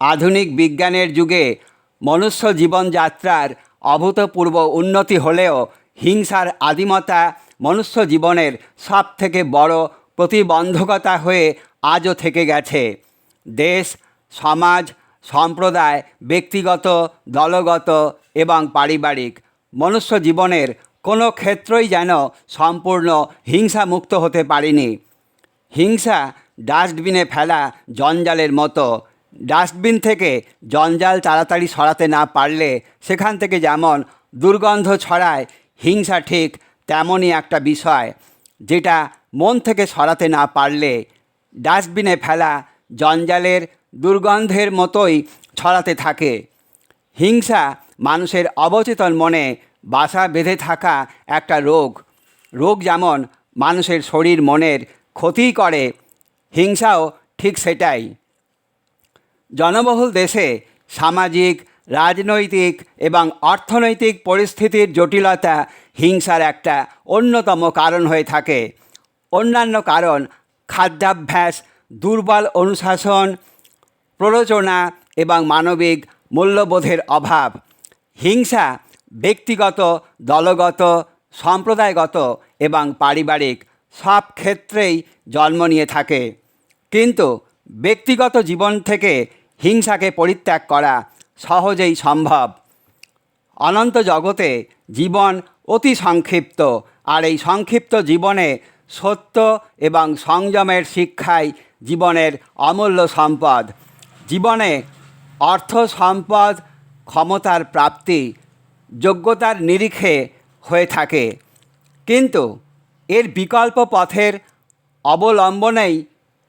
আধুনিক বিজ্ঞানের যুগে মনুষ্য জীবনযাত্রার অভূতপূর্ব উন্নতি হলেও হিংসার আদিমতা মনুষ্য জীবনের সবথেকে বড় প্রতিবন্ধকতা হয়ে আজও থেকে গেছে। দেশ, সমাজ, সম্প্রদায়, ব্যক্তিগত, দলগত এবং পারিবারিক মনুষ্য জীবনের কোনো ক্ষেত্রই যেন সম্পূর্ণ হিংসামুক্ত হতে পারেনি। হিংসা ডাস্টবিনে ফেলা জঞ্জালের মতো ডাস্টবিন থেকে জঞ্জাল তাড়াতাড়ি সরাতে না পারলে সেখান থেকে যেমন দুর্গন্ধ ছড়ায়, হিংসা ঠিক তেমনই একটা বিষয়, যেটা মন থেকে সরাতে না পারলে ডাস্টবিনে ফেলা জঞ্জালের দুর্গন্ধের মতোই ছড়াতে থাকে। হিংসা মানুষের অবচেতন মনে বাসা বেঁধে থাকা একটা রোগ। রোগ যেমন মানুষের শরীর মনের ক্ষতি করে, হিংসাও ঠিক সেটাই। জনবহুল দেশে সামাজিক, রাজনৈতিক এবং অর্থনৈতিক পরিস্থিতির জটিলতা হিংসার একটা অন্যতম কারণ হয়ে থাকে। অন্যান্য কারণ খাদ্যাভ্যাস, দুর্বল অনুশাসন, প্ররোচনা এবং মানবিক মূল্যবোধের অভাব। হিংসা ব্যক্তিগত, দলগত, সম্প্রদায়গত এবং পারিবারিক সব ক্ষেত্রেই জন্ম নিয়ে থাকে। কিন্তু ব্যক্তিগত জীবন থেকে হিংসাকে পরিত্যাগ করা সহজেই সম্ভব। অনন্ত জগতে জীবন অতি সংক্ষিপ্ত, আর এই সংক্ষিপ্ত জীবনে সত্য এবং সংযমের শিক্ষাই জীবনের অমূল্য সম্পদ। জীবনে অর্থ সম্পদ, ক্ষমতার প্রাপ্তি, যোগ্যতার নিরিখে হয়ে থাকে। কিন্তু এর বিকল্প পথের অবলম্বনেই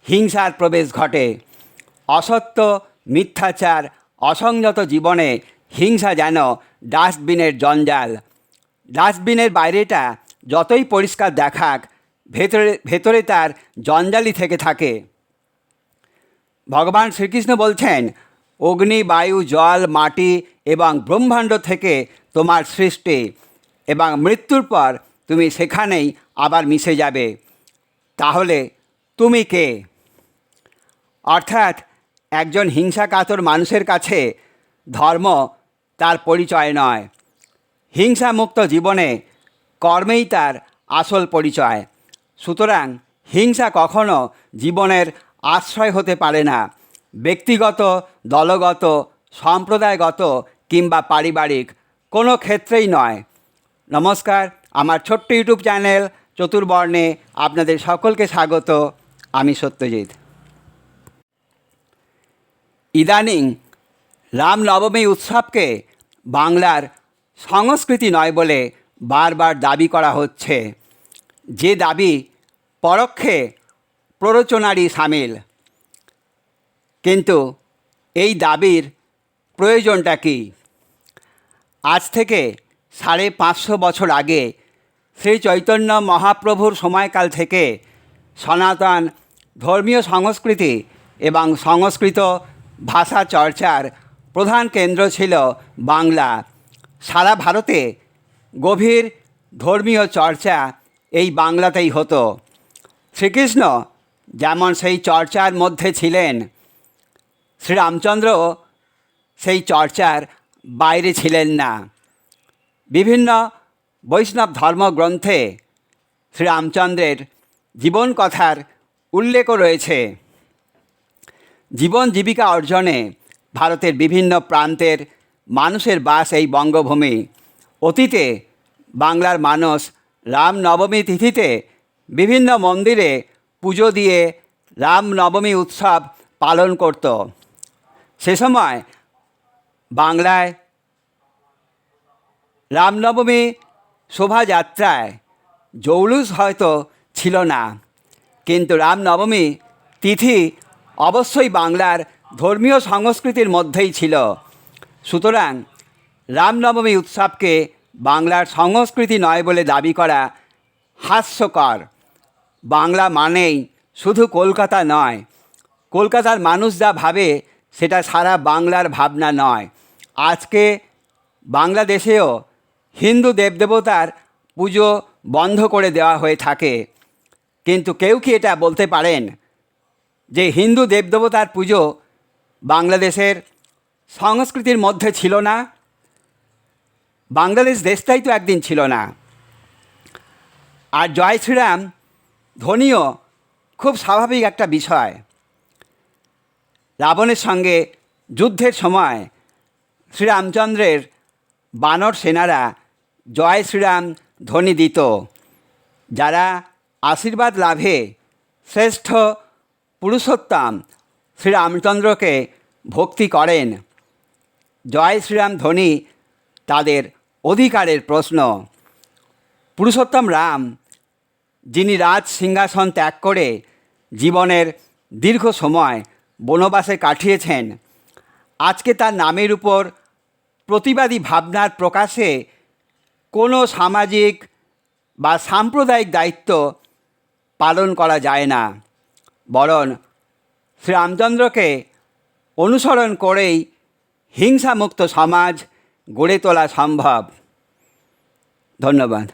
হিংসার প্রবেশ ঘটে। অসত্য মিথ্যাচার, অসংযত জীবনে হিংসা যেন ডাস্টবিনের জঞ্জাল। ডাস্টবিনের বাইরেটা যতই পরিষ্কার দেখাক, ভেতরে ভেতরে তার জঞ্জালি থেকে থাকে। ভগবান শ্রীকৃষ্ণ বলছেন, অগ্নি, বায়ু, জল, মাটি এবং ব্রহ্মাণ্ড থেকে তোমার সৃষ্টি এবং মৃত্যুর পর তুমি সেখানেই আবার মিশে যাবে। তাহলে তুমি কে? অর্থাৎ একজন হিংসাকাতর মানুষের কাছে ধর্ম তার পরিচয় নয়। হিংসামুক্ত জীবনে কর্মেই তার আসল পরিচয়। সুতরাং হিংসা কখনো জীবনের আশ্রয় হতে পারে না। ব্যক্তিগত, দলগত, সম্প্রদায়গত কিংবা পারিবারিক কোনো ক্ষেত্রেই নয়। নমস্কার, আমার ছোট্ট ইউটিউব চ্যানেল চতুর্বর্ণে আপনাদের সকলকে স্বাগত। আমি সত্যজিৎ। ইদানিং রামনবমী উৎসবকে বাংলার সংস্কৃতি নয় বলে বারবার দাবি করা হচ্ছে। যে দাবি পরোক্ষে প্ররোচনারই সামিল। কিন্তু এই দাবির প্রয়োজনটা কি? আজ থেকে সাড়ে পাঁচশো বছর আগে শ্রী চৈতন্য মহাপ্রভুর সময়কাল থেকে সনাতন ধর্মীয় সংস্কৃতি এবং সংস্কৃত ভাষা চর্চার প্রধান কেন্দ্র ছিল বাংলা। সারা ভারতে গভীর ধর্মীয় চর্চা এই বাংলাতেই হতো। শ্রীকৃষ্ণ যেমন সেই চর্চার মধ্যে ছিলেন, শ্রীরামচন্দ্র সেই চর্চার বাইরে ছিলেন না। বিভিন্ন বৈষ্ণব ধর্মগ্রন্থে শ্রীরামচন্দ্রের জীবন কথার উল্লেখও রয়েছে। জীবন জীবিকা অর্জনে ভারতের বিভিন্ন প্রান্তের মানুষের বাস এই বঙ্গভূমি। অতীতে বাংলার মানুষ রামনবমী তিথিতে বিভিন্ন মন্দিরে পুজো দিয়ে রামনবমী উৎসব পালন করত। সে সময় বাংলায় রামনবমী শোভাযাত্রায় জৌলুস হয়তো ছিল না। কিন্তু রামনবমী তিথি অবশ্যই বাংলার ধর্মীয় সংস্কৃতির মধ্যেই ছিল। সুতরাং রামনবমী উৎসবকে বাংলার সংস্কৃতি নয় বলে দাবি করা হাস্যকর। বাংলা মানেই শুধু কলকাতা নয়। কলকাতার মানুষ যা ভাবে, সেটা সারা বাংলার ভাবনা নয়। আজকে বাংলাদেশেও হিন্দু দেবদেবতার পুজো বন্ধ করে দেওয়া হয়ে থাকে। কিন্তু কেউ কি এটা বলতে পারেন? যে হিন্দু দেবদেবতার পুজো বাংলাদেশের সংস্কৃতির মধ্যে ছিল না, বাংলাদেশ দেশটাই তো একদিন ছিল না। আর জয় শ্রীরাম ধ্বনিও খুব স্বাভাবিক একটা বিষয়। রাবণের সঙ্গে যুদ্ধের সময় শ্রীরামচন্দ্রের বানর সেনারা জয় শ্রীরাম ধ্বনি দিত, যারা আশীর্বাদ লাভে শ্রেষ্ঠ পুরুষোত্তম শ্রীরামচন্দ্রকে ভক্তি করেন। জয় শ্রীরাম ধ্বনি তাদের অধিকারের প্রশ্ন। পুরুষোত্তম রাম, যিনি রাজ সিংহাসন ত্যাগ করে জীবনের দীর্ঘ সময় বনবাসে কাটিয়েছেন, আজকে তার নামের উপর প্রতিবাদী ভাবনার প্রকাশে কোনো সামাজিক বা সাম্প্রদায়িক দায়িত্ব পালন করা যায় না। বরং শ্রীরামচন্দ্রকে অনুসরণ করেই হিংসামুক্ত সমাজ গড়ে তোলা সম্ভব। ধন্যবাদ।